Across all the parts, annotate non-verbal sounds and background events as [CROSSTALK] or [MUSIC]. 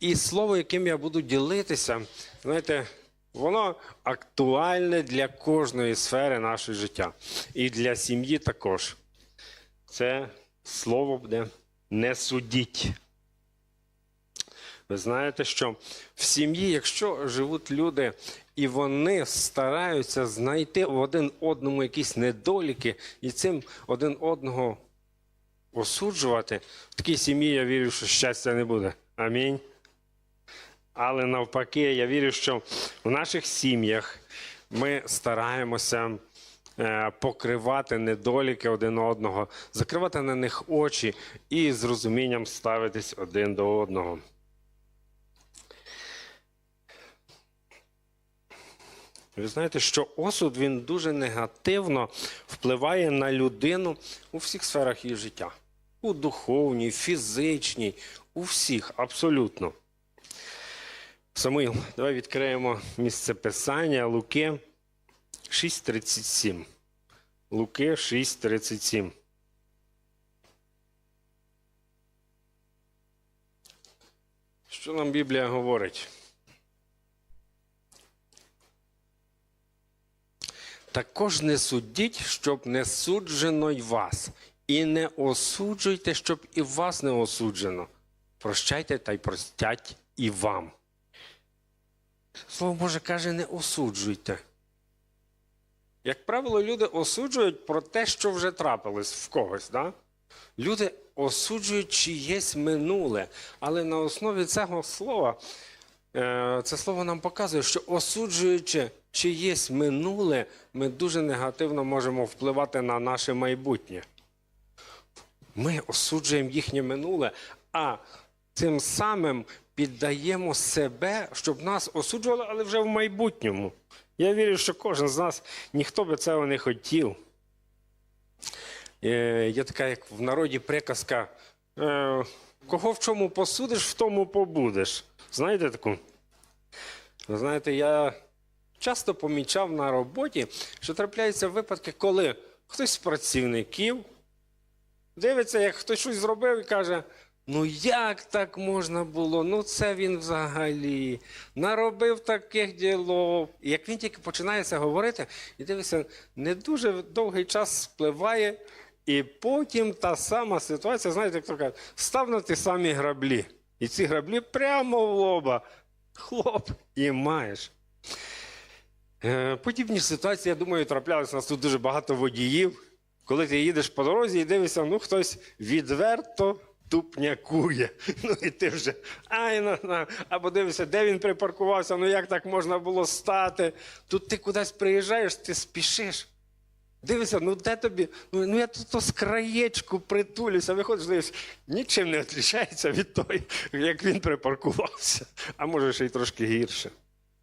І слово, яким я буду ділитися, знаєте, воно актуальне для кожної сфери нашого життя. І для сім'ї також. Це слово буде не судіть. Ви знаєте, що в сім'ї, якщо живуть люди, і вони стараються знайти в один одному якісь недоліки і цим один одного осуджувати, в такій сім'ї я вірю, що щастя не буде. Амінь. Але навпаки, я вірю, що в наших сім'ях ми стараємося е, покривати недоліки один одного, закривати на них очі і з розумінням ставитись один до одного. Ви знаєте, що осуд він дуже негативно впливає на людину у всіх сферах її життя. У духовній, фізичній, у всіх, абсолютно. Самуїл, давай відкриємо місце писання Луки 6.37. Луки 6.37. Що нам Біблія говорить? Також не судіть, щоб не суджено й вас, і не осуджуйте, щоб і вас не осуджено. Прощайте та й простять і вам. Слово Боже каже, не осуджуйте. Як правило, люди осуджують про те, що вже трапилось в когось. Да? Люди осуджують чиєсь минуле, але на основі цього слова е, це слово нам показує, що осуджуючи чиєсь минуле, ми дуже негативно можемо впливати на наше майбутнє. Ми осуджуємо їхнє минуле, а тим самим піддаємо себе, щоб нас осуджували, але вже в майбутньому. Я вірю, що кожен з нас ніхто би цього не хотів. Е, Є така, як в народі приказка: е, кого в чому посудиш, в тому побудеш. Знаєте таку? Ви знаєте, я часто помічав на роботі, що трапляються випадки, коли хтось з працівників дивиться, як хтось щось зробив і каже: ну як так можна було? Ну це він взагалі наробив таких ділов. І як він тільки починає це говорити, і дивиться, не дуже довгий час спливає, і потім та сама ситуація, знаєте, як то кажуть, став на ті самі граблі. І ці граблі прямо в лоба. Хлоп, і маєш. Е, Подібні ситуації, я думаю, траплялися. У нас тут дуже багато водіїв. Коли ти їдеш по дорозі і дивишся, ну хтось відверто тупнякує. [LAUGHS] Ну і ти вже ай на, або дивишся, де він припаркувався, ну як так можна було стати. Тут ти кудись приїжджаєш, ти спішиш. Дивишся, ну де тобі? Ну, ну я тут з краєчку притулюся, виходиш, дивишся, нічим не відрізняється від того, як він припаркувався, а може ще й трошки гірше.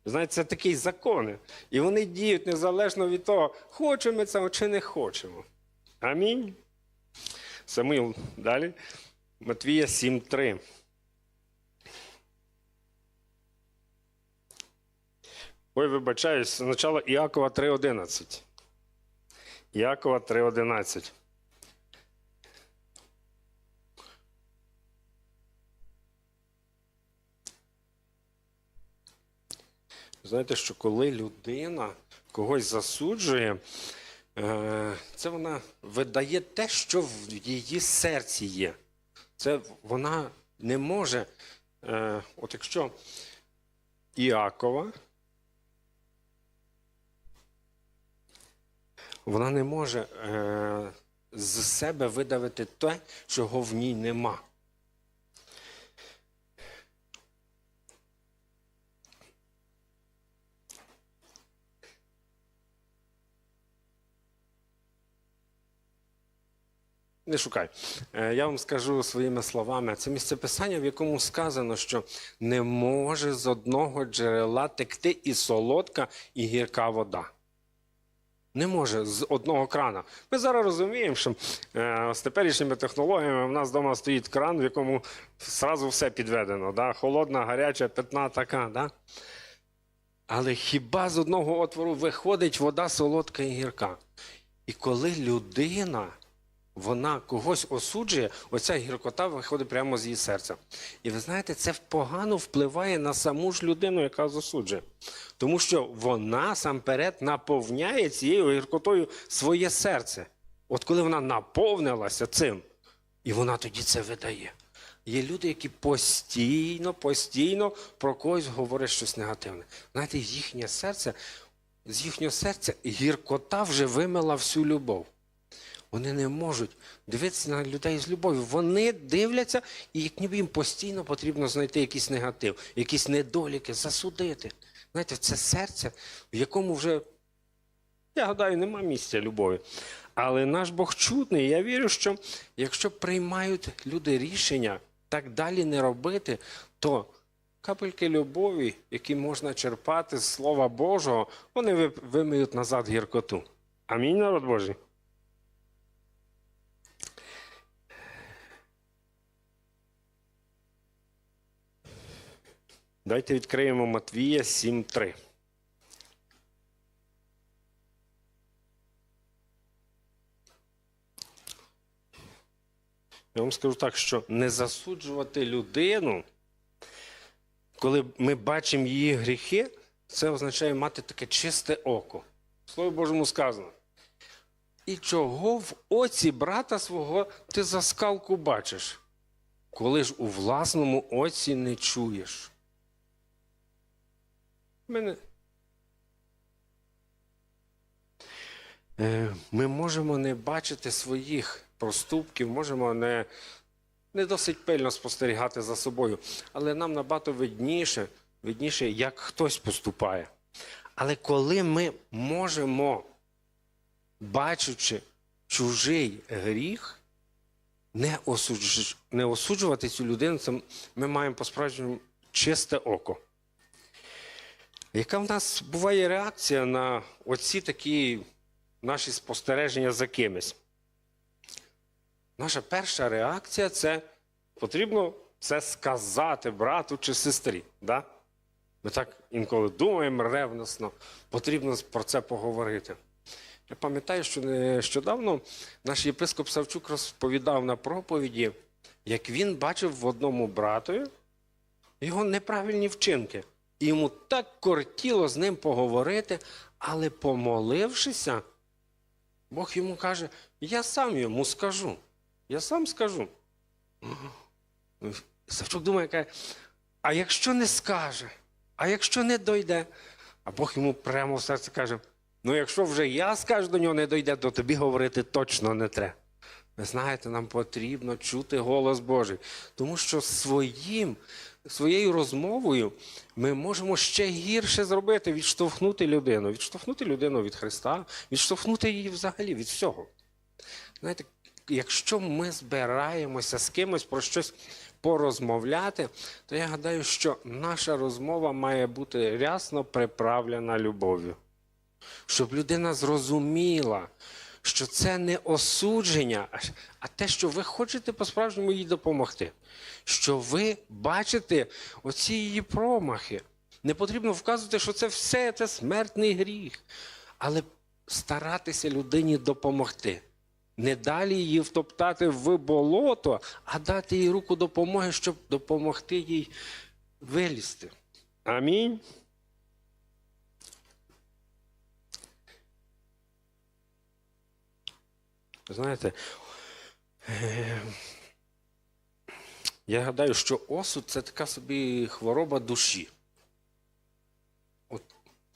Знаєте, це такі закони. І вони діють незалежно від того, хочемо ми це чи не хочемо. Амінь. Самил, далі. Матвія 7.3. Ой, вибачаюсь, спочатку Іакова 3.11. Іакова 3.11. Знаєте, що коли людина когось засуджує, е, це вона видає те, що в її серці є. Це вона не може, е, от якщо Іакова, вона не може е, з себе видавити те, чого в ній нема. Не шукай. Е, Я вам скажу своїми словами. Це місце писання, в якому сказано, що не може з одного джерела текти і солодка, і гірка вода. Не може з одного крана. Ми зараз розуміємо, що е, з теперішніми технологіями в нас вдома стоїть кран, в якому зразу все підведено. Да? Холодна, гаряча, питна така. Да? Але хіба з одного отвору виходить вода солодка і гірка? І коли людина вона когось осуджує, оця гіркота виходить прямо з її серця. І ви знаєте, це погано впливає на саму ж людину, яка засуджує. Тому що вона сам перед наповняє цією гіркотою своє серце. От коли вона наповнилася цим, і вона тоді це видає. Є люди, які постійно, постійно про когось говорять щось негативне. Знаєте, їхнє серце, з їхнього серця гіркота вже вимила всю любов. Вони не можуть дивитися на людей з любов'ю. Вони дивляться, і як ніби їм постійно потрібно знайти якийсь негатив, якісь недоліки, засудити. Знаєте, це серце, в якому вже, я гадаю, нема місця любові. Але наш Бог чудний. Я вірю, що якщо приймають люди рішення так далі не робити, то капельки любові, які можна черпати з Слова Божого, вони вимиють назад гіркоту. Амінь, народ Божий. Давайте відкриємо Матвія 7.3. Я вам скажу так, що не засуджувати людину, коли ми бачимо її гріхи, це означає мати таке чисте око. Слово Божому сказано. І чого в оці брата свого ти за скалку бачиш, коли ж у власному оці не чуєш? Мене... Е, Ми можемо не бачити своїх проступків, можемо не, не досить пильно спостерігати за собою, але нам набагато видніше, видніше, як хтось поступає. Але коли ми можемо, бачучи чужий гріх, не, осудж... не осуджувати цю людину, це ми маємо по-справжньому чисте око. Яка в нас буває реакція на оці такі наші спостереження за кимось? Наша перша реакція це потрібно це сказати брату чи сестрі. Да? Ми так інколи думаємо ревносно, потрібно про це поговорити. Я пам'ятаю, що нещодавно наш єпископ Савчук розповідав на проповіді, як він бачив в одному братові його неправильні вчинки. Йому так кортіло з ним поговорити, але помолившися, Бог йому каже: я сам йому скажу. Я сам скажу. Савчук думає, каже, а якщо не скаже, а якщо не дойде, а Бог йому прямо в серце каже: ну, якщо вже я скажу до нього не дойде, то тобі говорити точно не треба. Ви знаєте, нам потрібно чути голос Божий, тому що своїм, своєю розмовою ми можемо ще гірше зробити, відштовхнути людину, відштовхнути людину від Христа, відштовхнути її взагалі від всього. Знаєте, якщо ми збираємося з кимось про щось порозмовляти, то я гадаю, що наша розмова має бути рясно приправлена любов'ю. Щоб людина зрозуміла, що це не осудження, а- те, що ви хочете по-справжньому їй допомогти. Що ви бачите оці її промахи. Не потрібно вказувати, що це все це смертний гріх. Але старатися людині допомогти. Не далі її втоптати в болото, а дати їй руку допомоги, щоб допомогти їй вилізти. Амінь. Знаєте, е, я гадаю, що осуд це така собі хвороба душі. От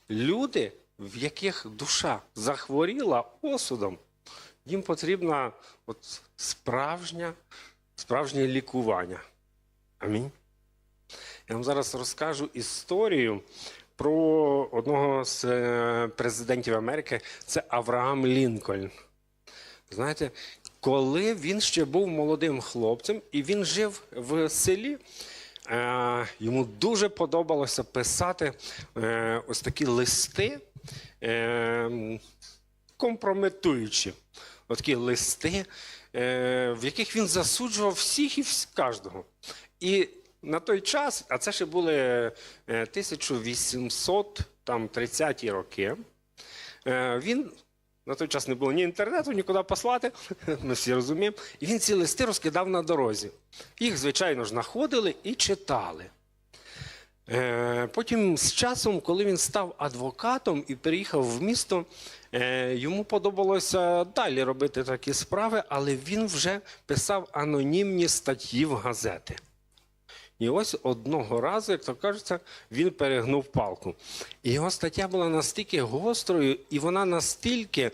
люди, в яких душа захворіла осудом, їм потрібно от справжнє, справжнє лікування. Амінь. Я вам зараз розкажу історію про одного з е, президентів Америки, це Авраам Лінкольн. Знаєте, коли він ще був молодим хлопцем і він жив в селі, е, йому дуже подобалося писати е, ось такі листи е, компрометуючі. От такі листи, е, в яких він засуджував всіх і кожного. І на той час, а це ще були е, 1830 роки, е, він На той час не було ні інтернету, нікуди послати. [LAUGHS] Ми всі розуміємо. І він ці листи розкидав на дорозі. Їх, звичайно ж, знаходили і читали. Е, Потім з часом, коли він став адвокатом і переїхав в місто, е, йому подобалося далі робити такі справи, але він вже писав анонімні статті в газети. І ось одного разу, як то кажеться, він перегнув палку. І його стаття була настільки гострою, і вона настільки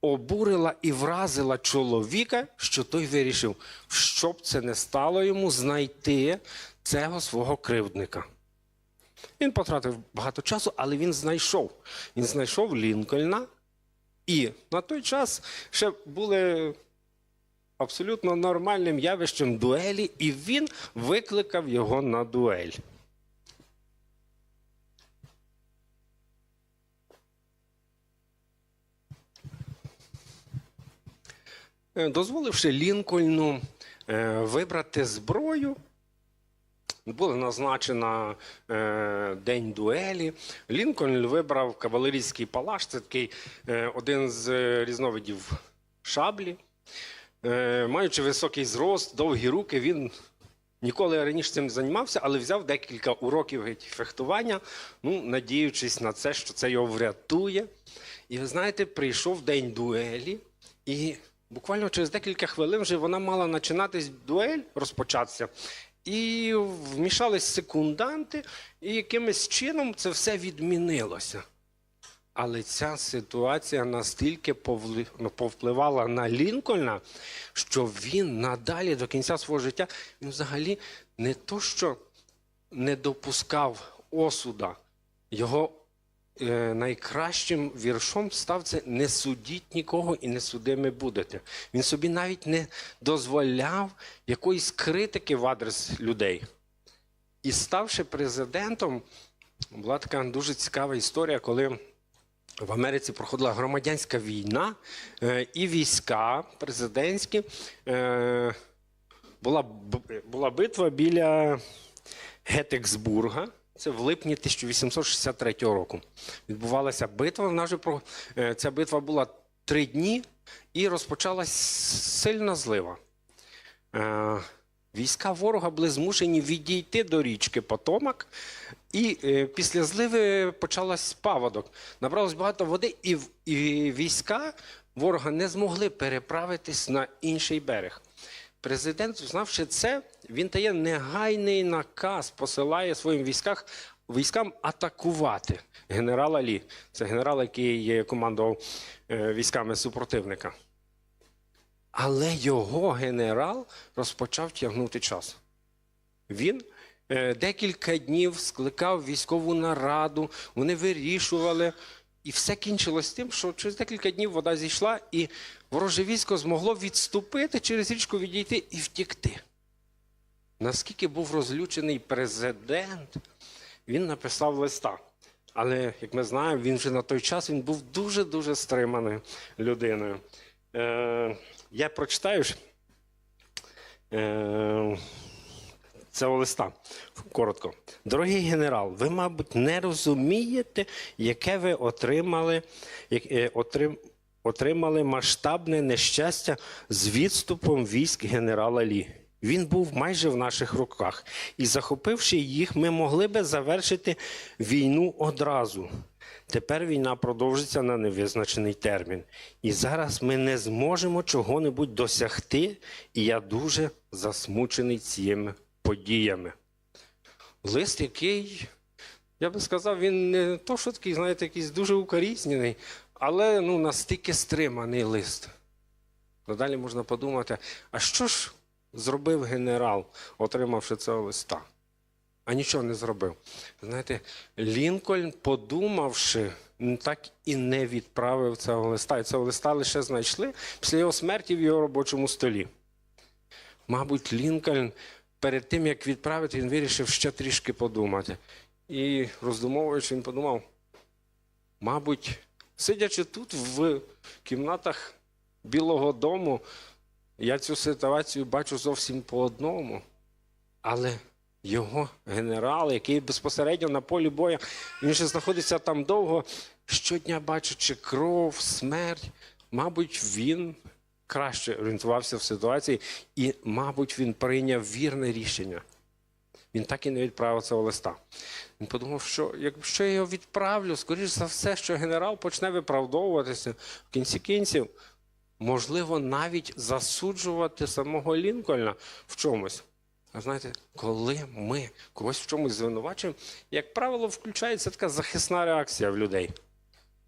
обурила і вразила чоловіка, що той вирішив, щоб це не стало йому знайти цього свого кривдника. Він потратив багато часу, але він знайшов. Він знайшов Лінкольна. І на той час ще були абсолютно нормальним явищем дуелі, і він викликав його на дуель. Е, Дозволивши Лінкольну е, вибрати зброю, було назначено е, день дуелі. Лінкольн вибрав кавалерійський палаш. Це такий один з різновидів шаблі. Е, маючи високий зрост, довгі руки, він ніколи раніше цим займався, але взяв декілька уроків фехтування, ну, надіючись на це, що це його врятує. І ви знаєте, прийшов день дуелі, і буквально через декілька хвилин вже вона мала починатись дуель, розпочатися. І вмішались секунданти, і якимось чином це все відмінилося. Але ця ситуація настільки ну, повпливала на Лінкольна, що він надалі до кінця свого життя він взагалі не то, що не допускав осуда. Його е, найкращим віршом став це не судіть нікого і не судими будете. Він собі навіть не дозволяв якоїсь критики в адрес людей. І ставши президентом, була така дуже цікава історія, коли в Америці проходила громадянська війна, е, і війська президентські. е, Була, була битва біля Геттексбурга. Це в липні 1863 року. Відбувалася битва. Е, ця битва була три дні і розпочалась сильна злива. Війська ворога були змушені відійти до річки Потомак, і е, після зливи почалась паводок. Набралось багато води, і, і війська ворога не змогли переправитись на інший берег. Президент, знавши це, він дає негайний наказ, посилає своїм військах, військам атакувати генерала Лі. Це генерал, який командував е, військами супротивника. Але його генерал розпочав тягнути час. Він декілька днів скликав військову нараду, вони вирішували, і все кінчилось тим, що через декілька днів вода зійшла, і вороже військо змогло відступити через річку, відійти і втікти. Наскільки був розлючений президент, він написав листа. Але, як ми знаємо, він вже на той час він був дуже-дуже стриманою людиною. Е, я прочитаю е, цього листа коротко. Дорогий генерал, ви, мабуть, не розумієте, яке ви отримали, як, е, отрим, отримали масштабне нещастя з відступом військ генерала Лі. Він був майже в наших руках, і захопивши їх, ми могли би завершити війну одразу. Тепер війна продовжиться на невизначений термін. І зараз ми не зможемо чого-небудь досягти, і я дуже засмучений цими подіями. Лист, який, я би сказав, він не то, що такий, знаєте, якийсь дуже укорізнений, але ну, настільки стриманий лист. Надалі можна подумати, а що ж зробив генерал, отримавши цього листа? А нічого не зробив. Знаєте, Лінкольн, подумавши, так і не відправив цього листа. І цього листа лише знайшли після його смерті в його робочому столі. Мабуть, Лінкольн перед тим, як відправити, він вирішив ще трішки подумати. І роздумовуючи, він подумав, мабуть, сидячи тут в кімнатах Білого дому, я цю ситуацію бачу зовсім по одному. Але його генерал, який безпосередньо на полі бою, він ще знаходиться там довго, щодня бачачи кров, смерть, мабуть, він краще орієнтувався в ситуації, і, мабуть, він прийняв вірне рішення. Він так і не відправив цього листа. Він подумав, що якщо я його відправлю, скоріш за все, що генерал почне виправдовуватися в кінці кінців, можливо, навіть засуджувати самого Лінкольна в чомусь. А знаєте, коли ми когось в чомусь звинувачуємо, як правило, включається така захисна реакція в людей.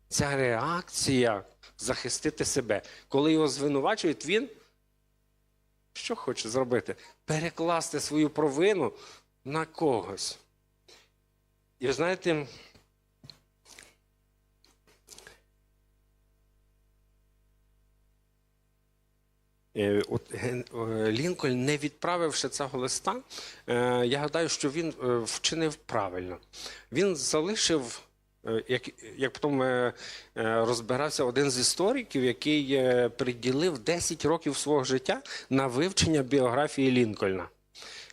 Ця реакція захистити себе. Коли його звинувачують, він що хоче зробити? Перекласти свою провину на когось. І ви знаєте, Е, е, Лінкольн, не відправивши цього листа, е, я гадаю, що він вчинив правильно. Він залишив, як, як потім е, е, розбирався один з істориків, який е, приділив 10 років свого життя на вивчення біографії Лінкольна.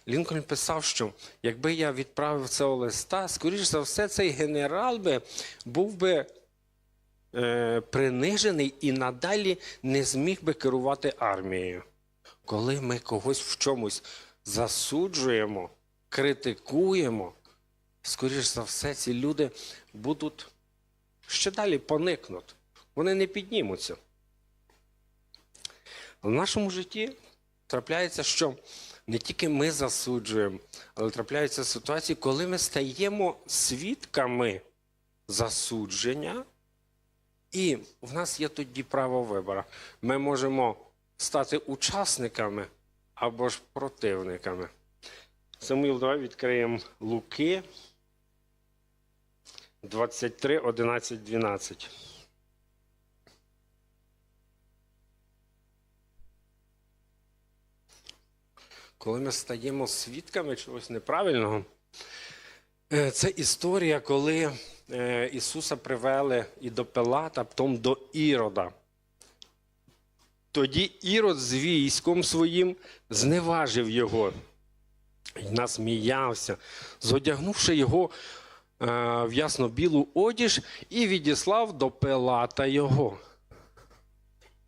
Лінкольн писав, що якби я відправив цього листа, скоріш за все, цей генерал би був би е, принижений і надалі не зміг би керувати армією. Коли ми когось в чомусь засуджуємо, критикуємо, скоріш за все, ці люди будуть ще далі поникнути. Вони не піднімуться. В нашому житті трапляється, що не тільки ми засуджуємо, але трапляються ситуації, коли ми стаємо свідками засудження. І в нас є тоді право вибору. Ми можемо стати учасниками або ж противниками. Самуїл, давай відкриємо Луки 23, 11, 12. Коли ми стаємо свідками чогось неправильного, Е, Це історія, коли е, Ісуса привели і до Пилата, потім до Ірода. Тоді Ірод з військом своїм зневажив його і насміявся, зодягнувши його в ясно-білу одіж і відіслав до Пилата його.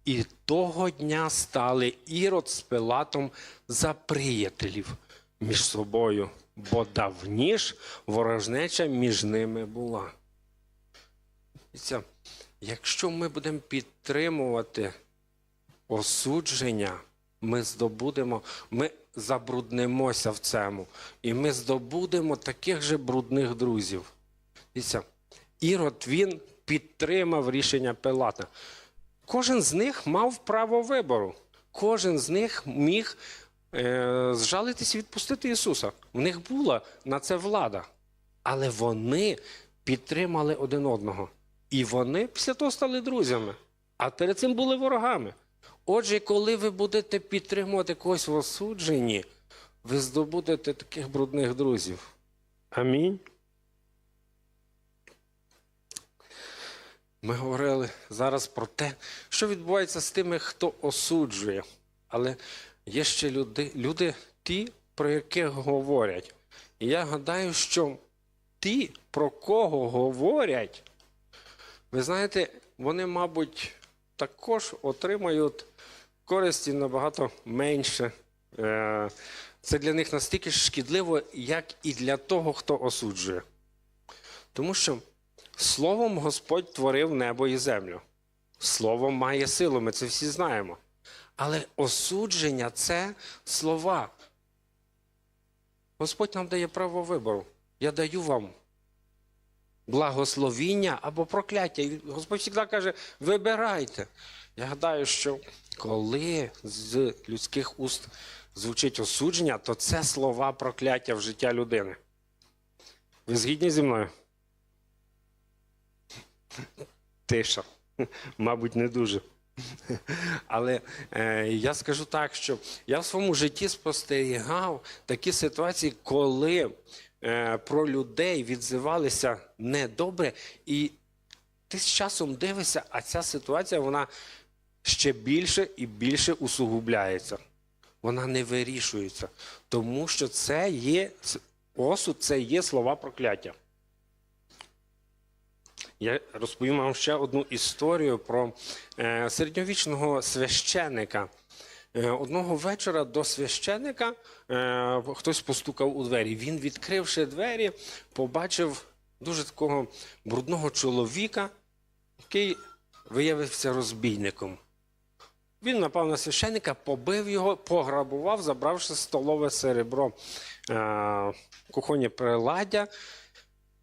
І того дня стали Ірод з Пилатом за приятелів між собою, бо давніш ворожнеча між ними була. Якщо ми будемо підтримувати осудження, ми здобудемо, ми забруднимося в цьому, і ми здобудемо таких же брудних друзів. Дивіться, Ірод він підтримав рішення Пилата. Кожен з них мав право вибору. Кожен з них міг е, зжалитись і відпустити Ісуса. В них була на це влада. Але вони підтримали один одного. І вони після того стали друзями. А перед цим були ворогами. Отже, коли ви будете підтримувати когось в осудженні, ви здобудете таких брудних друзів. Амінь. Ми говорили зараз про те, що відбувається з тими, хто осуджує. Але є ще люди, люди ті, про яких говорять. І я гадаю, що ті, про кого говорять, ви знаєте, вони, мабуть, також отримають користі набагато менше. Е, Це для них настільки шкідливо, як і для того, хто осуджує. Тому що Словом Господь творив небо і землю. Слово має силу, ми це всі знаємо. Але осудження це слова. Господь нам дає право вибору. Я даю вам благословіння або прокляття. І Господь завжди каже: вибирайте. Я гадаю, що коли з людських уст звучить осудження, то це слова прокляття в життя людини. Ви згідні зі мною? Тиша. Мабуть, не дуже. Але е, я скажу так, що я в своєму житті спостерігав такі ситуації, коли е, про людей відзивалися недобре, і ти з часом дивишся, а ця ситуація вона ще більше і більше усугубляється. Вона не вирішується. Тому що це є осуд, це є слова прокляття. Я розповім вам ще одну історію про е, середньовічного священика. Е, одного вечора до священика е, хтось постукав у двері. Він, відкривши двері, побачив дуже такого брудного чоловіка, який виявився розбійником. Він напав на священика, побив його, пограбував, забравши столове серебро е, кухонні приладдя.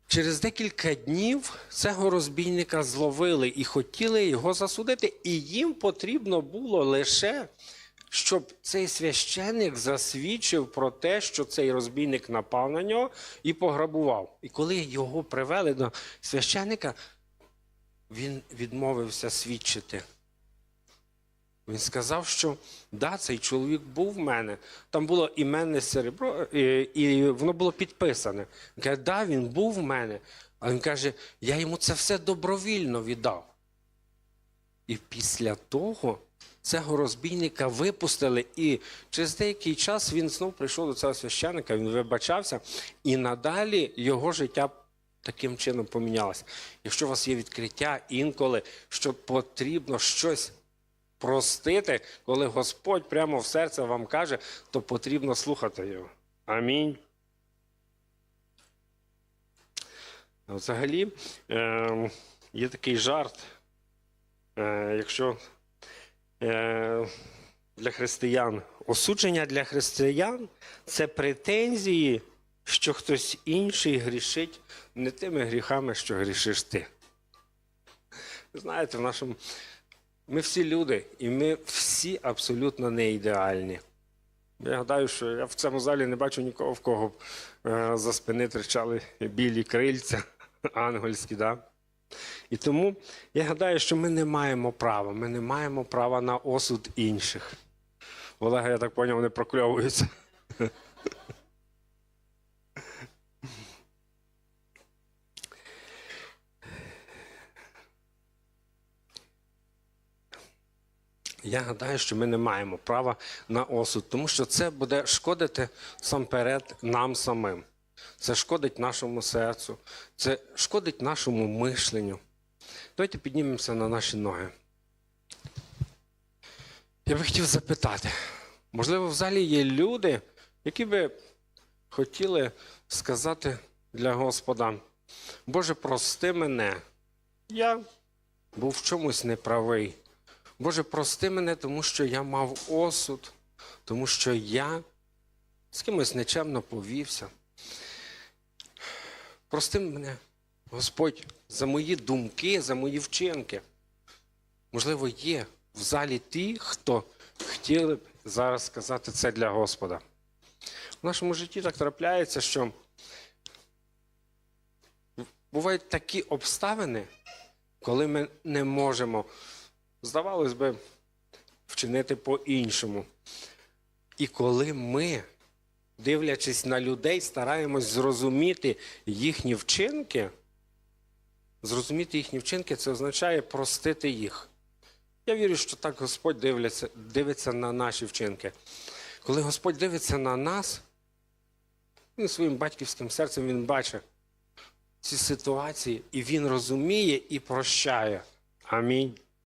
Через декілька днів цього розбійника зловили і хотіли його засудити, і їм потрібно було лише, щоб цей священник засвідчив про те, що цей розбійник напав на нього і пограбував. І коли його привели до священника, він відмовився свідчити. Він сказав, що да, цей чоловік був в мене. Там було іменне серебро, і, і воно було підписане. Він каже, да, він був в мене. А він каже, я йому це все добровільно віддав. І після того цього розбійника випустили, і через деякий час він знов прийшов до цього священика, він вибачався, і надалі його життя таким чином помінялося. Якщо у вас є відкриття інколи, що потрібно щось простити, коли Господь прямо в серце вам каже, то потрібно слухати його. Амінь. Взагалі е, є такий жарт, е, якщо е, для християн осудження для християн це претензії, що хтось інший грішить не тими гріхами, що грішиш ти. Знаєте, в нашому ми всі люди, і ми всі абсолютно не ідеальні. Я гадаю, що я в цьому залі не бачу нікого, в кого б е, за спини тричали білі крильця [LAUGHS] ангельські. Да? І тому я гадаю, що ми не маємо права. Ми не маємо права на осуд інших. Олега, я так поняв, не прокльовується. [LAUGHS] Я гадаю, що ми не маємо права на осуд, тому що це буде шкодити самперед нам самим. Це шкодить нашому серцю, це шкодить нашому мишленню. Давайте піднімемося на наші ноги. Я би хотів запитати, можливо, в залі є люди, які би хотіли сказати для Господа, Боже, прости мене, я був в чомусь неправий. Боже, прости мене, тому що я мав осуд, тому що я з кимось нечемно повівся. Прости мене, Господь, за мої думки, за мої вчинки. Можливо, є в залі ті, хто хотіли б зараз сказати це для Господа. В нашому житті так трапляється, що бувають такі обставини, коли ми не можемо здавалось би, вчинити по-іншому. І коли ми, дивлячись на людей, стараємось зрозуміти їхні вчинки, зрозуміти їхні вчинки, це означає простити їх. Я вірю, що так Господь дивиться, дивиться на наші вчинки. Коли Господь дивиться на нас, він своїм батьківським серцем він бачить ці ситуації, і він розуміє і прощає. Амінь.